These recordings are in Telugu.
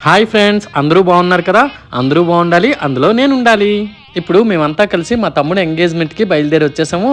హాయ్ ఫ్రెండ్స్ అందరూ బాగున్నారు కదా? అందరూ బాగుండాలి అందులో నేను ఉండాలి ఇప్పుడు మేమంతా కలిసి మా తమ్ముడు ఎంగేజ్మెంట్కి బయలుదేరి వచ్చేసాము.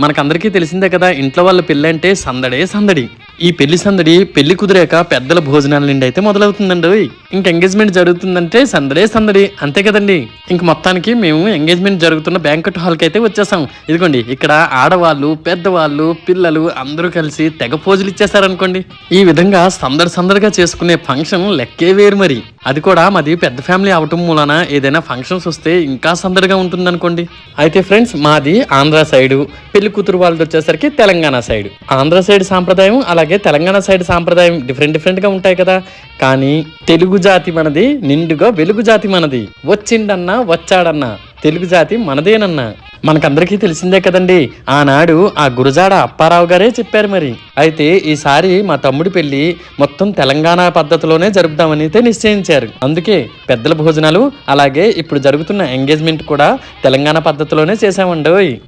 మనకందరికీ తెలిసిందే కదా ఇంట్లో వాళ్ళ పిల్ల అంటే సందడే సందడి. ఈ పెళ్ళి సందడి పెళ్ళి కుదిరాక పెద్దల భోజనాల నుండి అయితే మొదలవుతుందండి. ఇంక ఎంగేజ్మెంట్ జరుగుతుందంటే సందడే సందడి. అంతే కదండి. ఇంక మొత్తానికి మేము ఎంగేజ్మెంట్ జరుగుతున్న బ్యాంకెట్ హాల్కి అయితే వచ్చేసాం. ఇదిగోండి ఇక్కడ ఆడవాళ్ళు పెద్దవాళ్ళు పిల్లలు అందరూ కలిసి తెగ పోజులు ఇచ్చేసారనుకోండి. ఈ విధంగా సందడి సందడిగా చేసుకునే ఫంక్షన్ లెక్కే వేరు మరి. అది కూడా మాది పెద్ద ఫ్యామిలీ అవటం మూలన ఏదైనా ఫంక్షన్స్ వస్తే ఇంకా సందడిగా ఉంటుందనుకోండి. అయితే ఫ్రెండ్స్ మాది ఆంధ్ర సైడు పెళ్ళి కూతురు వాళ్ళది వచ్చేసరికి తెలంగాణ సైడ్ ఆంధ్ర సైడ్ సాంప్రదాయం అలాగే తెలంగాణ సైడ్ సాంప్రదాయం డిఫరెంట్ డిఫరెంట్గా ఉంటాయి కదా. కానీ తెలుగు జాతి మనది నిండుగా వెలుగు జాతి మనది. వచ్చిండన్నా వచ్చాడన్నా తెలుగు జాతి మనదేనన్నా. మనకందరికీ తెలిసిందే కదండి. ఆనాడు ఆ గురజాడ అప్పారావు గారే చెప్పారు మరి. అయితే ఈసారి మా తమ్ముడి పెళ్ళి మొత్తం తెలంగాణ పద్ధతిలోనే జరుపుదామని అయితే నిశ్చయించారు. అందుకే పెద్దల భోజనాలు అలాగే ఇప్పుడు జరుగుతున్న ఎంగేజ్మెంట్ కూడా తెలంగాణ పద్ధతిలోనే చేసామండి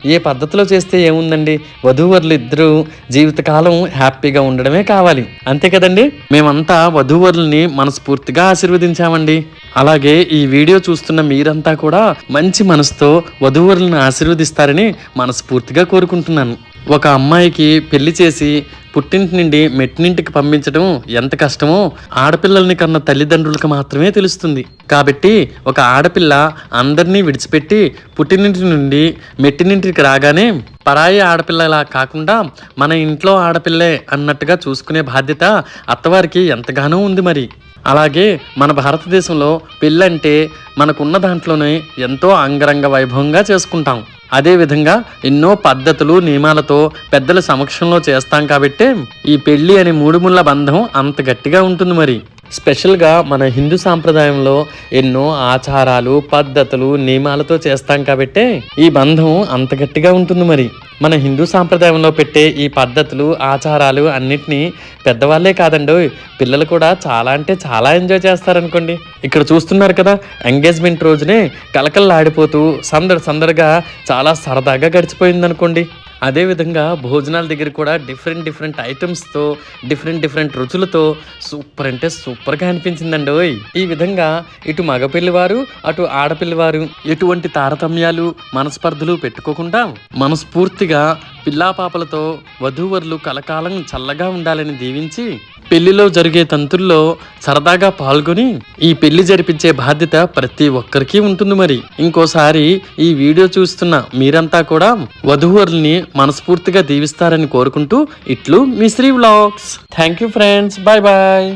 ఏ పద్ధతిలో చేస్తే ఏముందండి? వధూవరులు ఇద్దరూ జీవితకాలం హ్యాపీగా ఉండడమే కావాలి. అంతే కదండి? మేమంతా వధూవరుల్ని మనస్ఫూర్తిగా ఆశీర్వదించామండి. అలాగే ఈ వీడియో చూస్తున్న మీరంతా కూడా మంచి మనసుతో వధూవరులను ఆశీర్వదిస్తారని మనస్ఫూర్తిగా కోరుకుంటున్నాను. ఒక అమ్మాయికి పెళ్ళి చేసి పుట్టింటి నుండి మెట్టినింటికి పంపించడం ఎంత కష్టమో ఆడపిల్లల్ని కన్న తల్లిదండ్రులకు మాత్రమే తెలుస్తుంది. కాబట్టి ఒక ఆడపిల్ల అందరినీ విడిచిపెట్టి పుట్టినింటి నుండి మెట్టినింటికి రాగానే పరాయి ఆడపిల్లలా కాకుండా మన ఇంట్లో ఆడపిల్లే అన్నట్టుగా చూసుకునే బాధ్యత అత్తవారికి ఎంతగానో ఉంది మరి. అలాగే మన భారతదేశంలో పెళ్ళంటే మనకున్న దాంట్లోనే ఎంతో అంగరంగ వైభవంగా చేసుకుంటాం. అదేవిధంగా ఎన్నో పద్ధతులు నియమాలతో పెద్దల సమక్షంలో చేస్తాం కాబట్టే ఈ పెళ్ళి అనే మూడుముళ్ళ బంధం అంత గట్టిగా ఉంటుంది మరి. స్పెషల్గా మన హిందూ సాంప్రదాయంలో ఎన్నో ఆచారాలు పద్ధతులు నియమాలతో చేస్తాం కాబట్టి ఈ బంధం అంత గట్టిగా ఉంటుంది మరి. మన హిందూ సాంప్రదాయంలో పెట్టే ఈ పద్ధతులు ఆచారాలు అన్నిటినీ పెద్దవాళ్ళే కాదండి పిల్లలు కూడా చాలా అంటే చాలా ఎంజాయ్ చేస్తారనుకోండి. ఇక్కడ చూస్తున్నారు కదా ఎంగేజ్మెంట్ రోజునే కలకల్లాడిపోతూ సందడి సందడిగా చాలా సరదాగా గడిచిపోయింది అనుకోండి అదేవిధంగా భోజనాల దగ్గర కూడా డిఫరెంట్ డిఫరెంట్ ఐటమ్స్తో డిఫరెంట్ డిఫరెంట్ రుచులతో సూపర్ అంటే సూపర్గా అనిపించిందండి ఓయ్. ఈ విధంగా ఇటు మగపిల్లివారు అటు ఆడపిల్లివారు ఎటువంటి తారతమ్యాలు మనస్పర్ధలు పెట్టుకోకుండా మనస్ఫూర్తిగా పిల్లాపాపలతో వధూవరులు కలకాలం చల్లగా ఉండాలని దీవించి పెళ్ళిలో జరిగే తంతుల్లో సరదాగా పాల్గొని ఈ పెళ్ళి జరిపించే బాధ్యత ప్రతి ఒక్కరికి ఉంటుంది మరి. ఇంకోసారి ఈ వీడియో చూస్తున్న మీరంతా కూడా వధువరుల్ని మనస్ఫూర్తిగా దీవిస్తారని కోరుకుంటూ ఇట్లు మీ Sri vlogs. Thank you friends bye bye